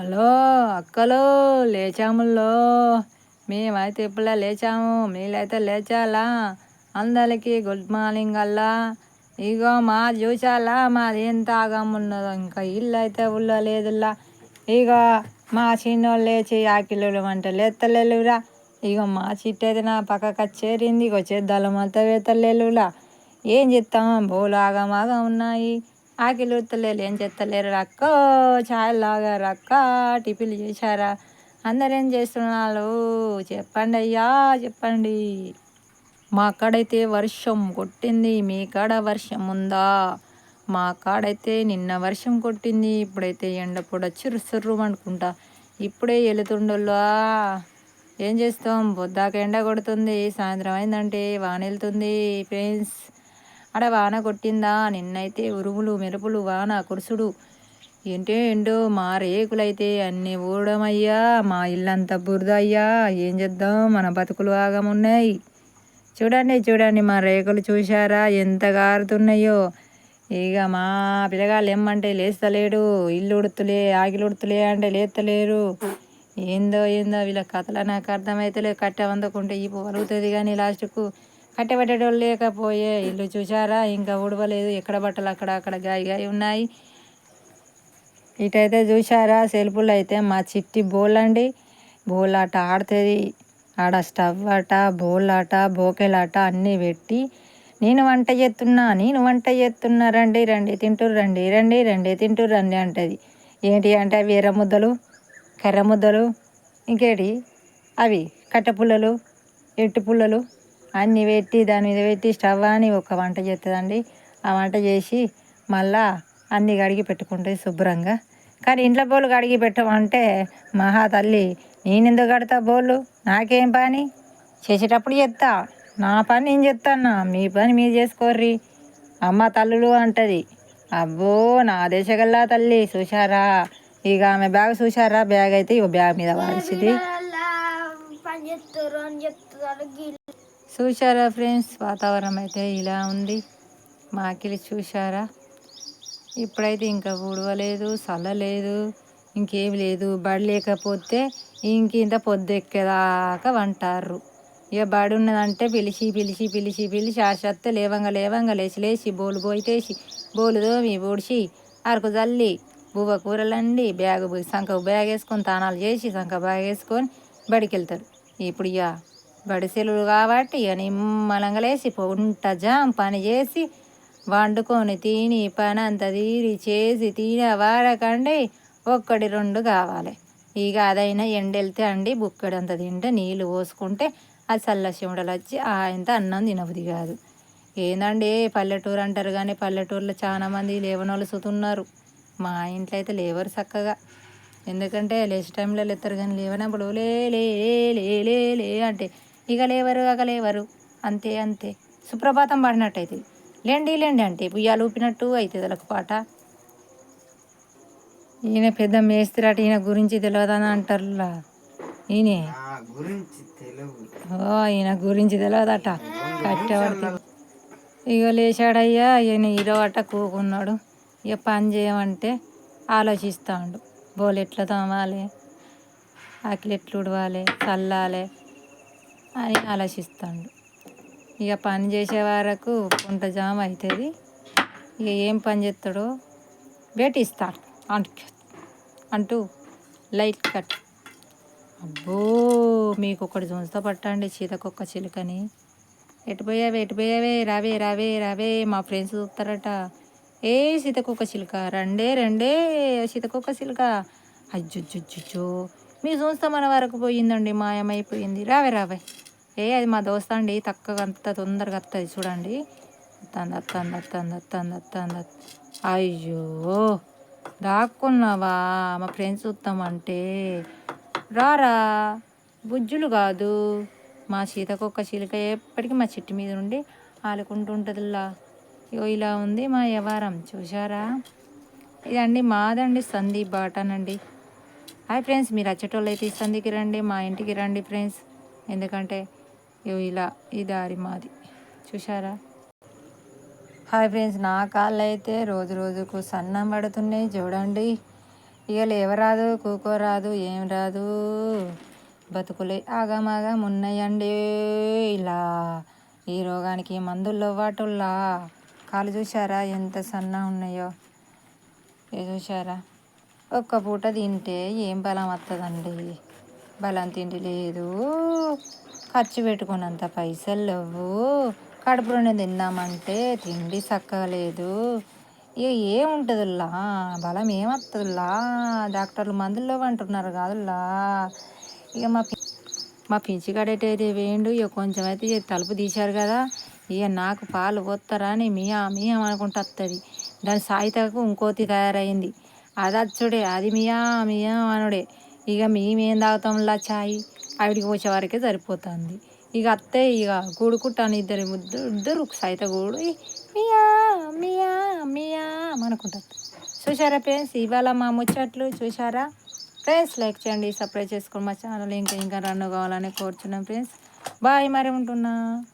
Hello అక్కలు లేచాముల్లో. మేమైతే ఇప్పుడే లేచాము మీరైతే లేచాలా? అందరికీ గుడ్ మార్నింగ్ అల్లా. ఇగో మా చూసాలా మాది ఎంత ఆగమున్నదో ఇంకా ఇల్లు అయితే ఉల్ల లేదులా ఇగో మా చిన్నోళ్ళు లేచి ఆకిలు అంటే లేత్తలేలురా. ఇగో మా చిట్టు అయితే నా పక్కకు చేరింది ఇగో చేద్దాలు మొత్తం వేతలేలులా ఏం చేస్తాం బోలు ఆగమాగా ఉన్నాయి. ఆకలి ఉత్తలేరు ఏం చేస్తలేరు అక్క ఛాయ్ లాగారు అక్క టిఫిన్లు చేశారా? అందరు ఏం చేస్తున్నారు? చెప్పండి అయ్యా చెప్పండి. మా కాడైతే వర్షం కొట్టింది మీ కాడ వర్షం ఉందా? మా కాడైతే నిన్న వర్షం కొట్టింది ఇప్పుడైతే ఎండ పొడ చిరుసుర్రు అనుకుంటా. ఇప్పుడే వెళుతుండల్లా ఏం చేస్తాం? పొద్దాక ఎండ కొడుతుంది సాయంత్రం అయిందంటే వాన వెళ్తుంది ఫ్రెండ్స్. ఆడ వాన కొట్టిందా? నిన్నైతే ఉరుములు మెరుపులు వాన కురుసుడు. ఏంటో ఏంటో మా రేకులైతే అన్నీ ఊడమయ్యా మా ఇల్లంతా బురద అయ్యా ఏం చేద్దాం? మన బతుకులు ఆగమున్నాయి. చూడండి చూడండి మా రేకులు చూశారా? ఎంత గారుతున్నాయో. ఇక మా పిల్లగాళ్ళు ఏమంటే లేస్తలేడు. ఇల్లు ఉడుతులే ఆగిలు ఉడుతులే అంటే లేస్తలేరు ఏందో ఏందో వీళ్ళ కథలు నాకు అర్థమైతలే. కట్టె వందకుంటే ఈ పలుగుతుంది కానీ లాస్ట్కు కట్టబెట్టడం లేకపోయే ఇల్లు చూసారా ఇంకా ఉడవలేదు ఎక్కడ బట్టలు అక్కడ అక్కడ గాయ గాయ ఉన్నాయి. ఇటైతే చూసారా సెల్ఫులు అయితే మా చిట్టి బోల్ అండి బోల్ ఆట ఆడుతుంది. ఆడ స్టవ్ ఆట బోల్ ఆట బోకెలాట అన్నీ పెట్టి నేను వంట చేస్తున్నా నేను వంట చేస్తున్నా రండి రండి తింటూరు రండి రండి రండి తింటూరు రండి అంటది. ఏంటి అంటే అవి ఎర్ర ముద్దలు కర్ర ముద్దలు ఇంకేటి? అవి కట్టపుల్లలు ఎట్టు పుల్లలు అన్నీ పెట్టి దాని మీద పెట్టి స్టవ్ అని ఒక వంట చేస్తుందండి ఆ వంట చేసి మళ్ళా అన్నీ కడిగి పెట్టుకుంటుంది శుభ్రంగా. కానీ ఇంట్లో బోలు కడిగి పెట్టమంటే మహా తల్లి నేనెందుకు కడతా బోళ్ళు నాకేం పని? చేసేటప్పుడు చెప్తా నా పని నేను చెప్తాను మీ పని మీరు చేసుకోర్రి. అమ్మ తల్లులు అంటది. అబ్బో నా దేశగల్లా తల్లి చూశారా? ఇక ఆమె బ్యాగ్ చూశారా? బ్యాగ్ అయితే ఇక బ్యాగ్ మీద వాడిసింది. చూశారా ఫ్రెండ్స్? వాతావరణం అయితే ఇలా ఉంది. మాకిలి చూశారా? ఇప్పుడైతే ఇంకా ఉడవలేదు చల్లలేదు ఇంకేం లేదు. బడి లేకపోతే ఇంకింత పొద్దెక్కేదాకా వంటారు ఇక బడి ఉన్నదంటే పిలిచి పిలిచి పిలిచి పిలిచి ఆశత్తే లేవంగా లేవంగా లేచి లేచి బోలు పోయితేసి బోలు దోమి ఊడిచి అరకు జల్లి బువ్వ కూరలండి బ్యాగ్ సంఖ బ్యాగ్ వేసుకొని తానాలు చేసి సంఖ బ్యాగ్ వేసుకొని బడికి వెళ్తారు ఇప్పుడు ఇక బడిసెలు కాబట్టి ఇక నిమ్మలంగా లేచి వంట జామ్ పని చేసి వండుకొని తిని పని అంత తీరి చేసి తినే వాడకండి ఒక్కటి రెండు కావాలి. ఇక అదైనా ఎండెళ్తే అండి బుక్కడంత తింటే నీళ్ళు పోసుకుంటే అది చల్ల చెమటలు వచ్చి ఆయంత అన్నం తినబుది కాదు. ఏందండి పల్లెటూరు అంటారు కానీ పల్లెటూరులో చాలామంది లేవనోళ్ళు సుతున్నారు మా ఇంట్లో అయితే లేవరు చక్కగా. ఎందుకంటే లేచి టైంలో లేస్తారు కానీ లేవనప్పుడు లే లే లే లే అంటే ఇక లేవరు అక లేవరు అంతే అంతే. సుప్రభాతం పాడినట్టు అవుతుంది లేండి లేండి అంటే పుయ్యాలు ఊపినట్టు అవుతుంది వాళ్ళకి పాట. ఈయన పెద్ద మేస్త్రాట ఈయన గురించి తెలియదని అంటారులా? ఈయన? ఓ ఈయన గురించి తెలియదట కట్టేవాడితే? ఇక లేచాడయ్యా ఈయన హీరో అట్ట కూకున్నాడు. ఇక పని చేయమంటే ఆలోచిస్తాడు. బోలు ఎట్లా తోమాలి ఆకిలి ఎట్లు ఉడవాలి చల్లాలి. అని ఆలోచిస్తాడు. ఇక పని చేసే వరకు కొంత జామ అవుతుంది ఇక ఏం పని చేస్తాడో వేటిస్తాడు అంటు అంటూ లైట్ కట్. అబ్బో మీకు ఒకటి చూస్తా పట్టండి చీతకొక్క చిలుకని. ఎటుపోయావే ఎటుపోయావే రావే రావే రావే మా ఫ్రెండ్స్ చూస్తారట ఏ సీతకొక్క చిలుక రండే రండే సీతకొక్క చిలుక. అజ్జుజ్జుజ్జు మీరు చూస్తా మన వరకు పోయిందండి మాయమైపోయింది. రావే రావే. ఏ అది మా దోస్త అండి తక్కువ అంత తొందరగా వస్తుంది చూడండి. అత్తంది అత్తంది అత్తంది అత్తంది అత్తంది అయ్యో దాక్కున్నావా? మా ఫ్రెండ్స్ చూస్తామంటే రారా బుజ్జులు కాదు. మా సీతకొక్క చిలుక ఎప్పటికీ మా చెట్టు మీద నుండి ఆలుకుంటుంటుందిలా. ఇలా ఉంది మా వ్యవహారం. చూసారా ఇదండి మాదండి సందీ అండి. హాయ్ ఫ్రెండ్స్ మీరు వచ్చేటోళ్ళు అయితే సందికి రండి మా ఇంటికి రండి ఫ్రెండ్స్. ఎందుకంటే ఇలా ఈ దారి మాది. చూసారా హాయ్ ఫ్రెండ్స్ నా కాళ్ళు అయితే రోజు రోజుకు సన్నం పడుతున్నాయి చూడండి. ఇక లేవరాదు కూకోరాదు ఏం రాదు. బతుకులే ఆగమాగం ఉన్నాయండి. ఇలా ఈ రోగానికి మందుల్లో వాటుల్లా కాలు చూసారా ఎంత సన్న ఉన్నాయో? ఏ చూసారా ఒక్క పూట తింటే ఏం బలం వస్తుందండి బలం తిండి లేదు. ఖర్చు పెట్టుకున్నంత పైసలు లేవు. కడుపులోనే తిందామంటే తిండి చక్కగా లేదు. ఇక ఏముంటుందిలా బలం ఏమవుతుందిలా డాక్టర్లు మందుల్లో అంటున్నారు కాదులా ఇక మా మా మా పించిగాడైతే వేయండు. ఇక కొంచెం అయితే తలుపు తీశారు కదా. ఇక నాకు పాలు పోస్తారా అని మియా మియా అనుకుంటూ వస్తుంది దాని సాయితకు ఇంకోతి తయారైంది. అది అచ్చుడే అది మియా మియా అనుడే. ఇక మేమేం తాగుతాంలా చాయ్? ఆవిడికి వచ్చే వరకే సరిపోతుంది. ఇక అత్తే ఇక కూడుకుంటాను ఇద్దరు ముద్దు ఇద్దరు సైత కూడు మియా మియా మియా అనుకుంటారు. చూసారా ఫ్రెండ్స్? ఇవాళ మా ముచ్చట్లు చూసారా ఫ్రెండ్స్ లైక్ చేయండి సబ్స్క్రైబ్ చేసుకోండి మా ఛానల్. ఇంకా ఇంకా రన్ కావాలని కోరుచున్నాం ఫ్రెండ్స్. బాయ్ మరి ఉంటున్నా.